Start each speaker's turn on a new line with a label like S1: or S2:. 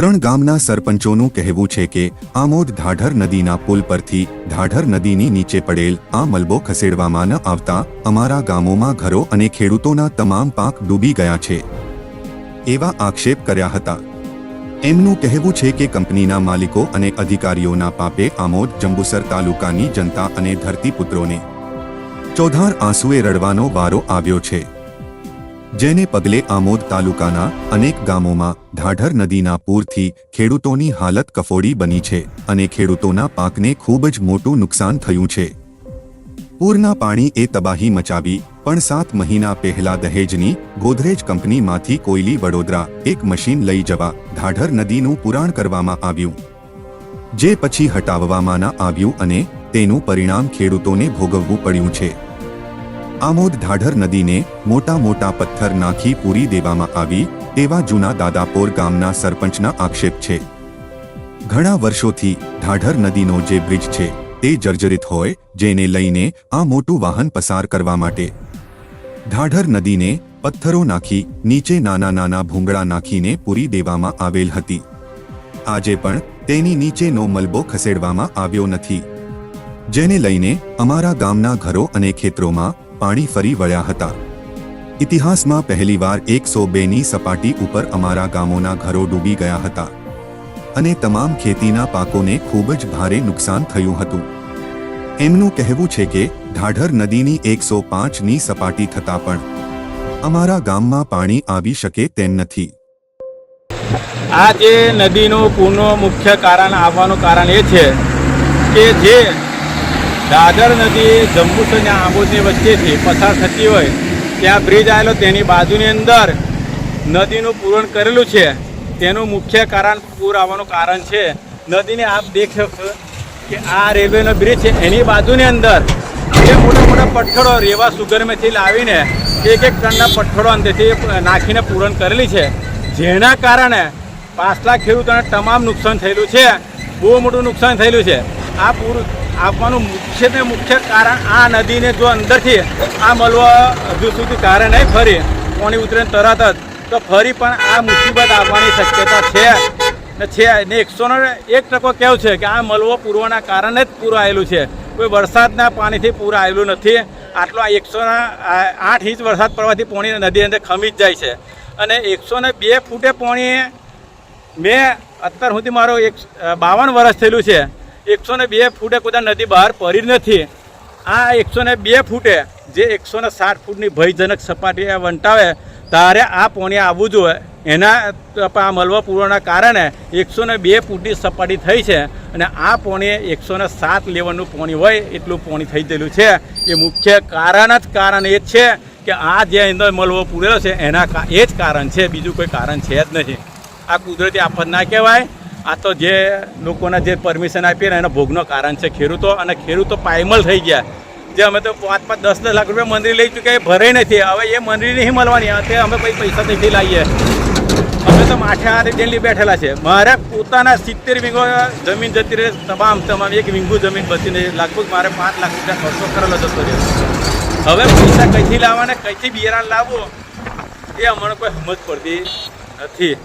S1: ત્રણ ગામના સરપંચોનું કહેવું છે કે, આમોદ ઢાઢર નદીના પુલ પરથી ધાઢર નદીની નીચે પડેલ આ મલબો ખસેડવામાં ન આવતા અમારા ગામોમાં ઘરો અને ખેડૂતોના તમામ પાક ડૂબી ગયા છે. એવા આક્ષેપ કર્યા હતા. એમનું કહેવું છે કે કંપનીના માલિકો અને અધિકારીઓના પાપે આમોદ જંબુસર તાલુકાની જનતા અને ધરતીપુત્રોને ચોધાર આંસુએ રડવાનો વારો આવ્યો છે. જેને પગલે આમોદ તાલુકાના અનેક ગામોમાં ઢાઢર નદીના પૂરથી ખેડૂતોની હાલત કફોડી બની છે અને ખેડૂતોના પાકને ખૂબ જ મોટું નુકસાન થયું છે. પૂરના પાણી એ તબાહી મચાવી પણ સાત મહિના પહેલા દહેજની ગોદરેજ કંપનીમાંથી કોયલી વડોદરા એક મશીન લઈ જવા ઢાઢર નદીનું પુરાણ કરવામાં આવ્યું. જે પછી હટાવવામાં આવ્યું અને તેનું પરિણામ ખેડૂતોને ભોગવવું પડ્યું છે. આમોદ ઢાઢર નદીને મોટા મોટા પથ્થર નાખી પૂરી દેવામાં આવી તેવા જૂના દાદાપોર ગામના સરપંચના આક્ષેપ છે. ઘણા વર્ષોથી ઢાઢર નદીનો જે બ્રિજ છે તે જર્જરિત હોય જેને લઈને આ મોટું વાહન પસાર કરવા માટે ઢાઢર નદીને પથ્થરો નાખી નીચે નાના નાના ભૂંગળા નાખીને પૂરી દેવામાં આવેલ હતી. આજે પણ તેની નીચેનો મલબો ખસેડવામાં આવ્યો નથી. જેને લઈને અમારા ગામના ઘરો અને ખેતરોમાં પાણી ફરી વળ્યા હતા. ઇતિહાસમાં પહેલીવાર એકસો બેની સપાટી ઉપર અમારા ગામોના ઘરો ડૂબી ગયા હતા. અને તમામ ખેતીના પાકોને ખૂબ જ ભારે નુકસાન થયું હતું. એમનું કહેવું છે કે, ઢાઢર નદીની એકસો પાંચની સપાટી થતાં પણ અમારા ગામમાં પાણી આવી શકે તેમ નથી.
S2: આ જે નદીનું પૂરનું મુખ્ય કારણ આવવાનું કારણ એ છે કે જે દાદર નદી જંબુસર અને આંબોદની વચ્ચેથી પસાર થતી હોય, ત્યાં બ્રિજ આવેલો, તેની બાજુની અંદર નદીનું પૂરણ કરેલું છે. તેનું મુખ્ય કારણ પૂર આવવાનું કારણ છે. નદીને આપ દેખ શકો કે આ રેલવેનો બ્રિજ છે. એની બાજુની અંદર જે મોટા મોટા પથ્થરો રેવા સુગરમેથી લાવીને એક એક ટનના પથ્થરો અંદરથી નાખીને પૂરણ કરેલી છે. જેના કારણે પાછલા ખેડૂતોને તમામ નુકસાન થયેલું છે. બહુ મોટું નુકસાન થયેલું છે. આ પૂર આપવાનું મુખ્યત્વે મુખ્ય કારણ આ નદીને જો અંદરથી આ મળવા હજુ સુધી કારણ નહીં ફરી, પાણી ઉતરે તરત જ, તો ફરી પણ આ મુસીબત આવવાની શક્યતા છે. ને છે, ને એકસો ને એક ટકો કેવું છે કે આ મળવો પૂરવાના કારણે જ પૂરું આવેલું છે. કોઈ વરસાદના પાણીથી પૂર આવેલું નથી. આટલો આ એકસોના આઠ ઇંચ વરસાદ પડવાથી પોણી નદી અંદર ખમી જ જાય છે. અને એકસો ને બે ફૂટે પોણી મેં અત્યાર સુધી મારો એક બાવન વર્ષ થયેલું છે. એકસો ને બે ફૂટે કુદા નદી બહાર પડી નથી. આ એકસો ને બે ફૂટે જે એકસો ને સાઠ ફૂટની ભયજનક સપાટી વંટાવે ત્યારે આ પાણી આવવું જોઈએ. એના આ મલવા પૂરવાના કારણે એકસો ને બે ફૂટની સપાટી થઈ છે અને આ પોણી એકસો ને સાત લેવલનું પોણી હોય એટલું પોણી થઈ ગયેલું છે. એ મુખ્ય કારણ જ કારણ એ જ છે કે આ જે અંદર મલવો પૂરેલો છે એના એ જ કારણ છે. બીજું કોઈ કારણ છે જ નથી આ કુદરતી આફત ના કહેવાય. આ તો જે લોકોના જે પરમિશન આપી ને, એના ભોગનો કારણ છે ખેડૂતો. અને ખેડૂતો પાયમલ થઈ ગયા. જે અમે તો પાંચ પાંચ, દસ દસ લાખ રૂપિયા મંદિર લઈ ચૂક્યા, એ ભરાઈ નથી. હવે એ મંદિર નહીં મળવાની. તે અમે પછી પૈસા તેથી લાવીએ. અમે તો માથે હાથે ડેલી બેઠેલા છે. મારે પોતાના સિત્તેર વીઘો જમીન જતી રહે. તમામ તમામ એક વીંગુ જમીન બચીને લગભગ મારે પાંચ લાખ રૂપિયા ખર્ચો કરેલો જતો રહ્યો. હવે પૈસા કઈથી લાવવાને? કઈથી બિયારણ લાવવું? એ અમને કોઈ સમજ પડતી નથી.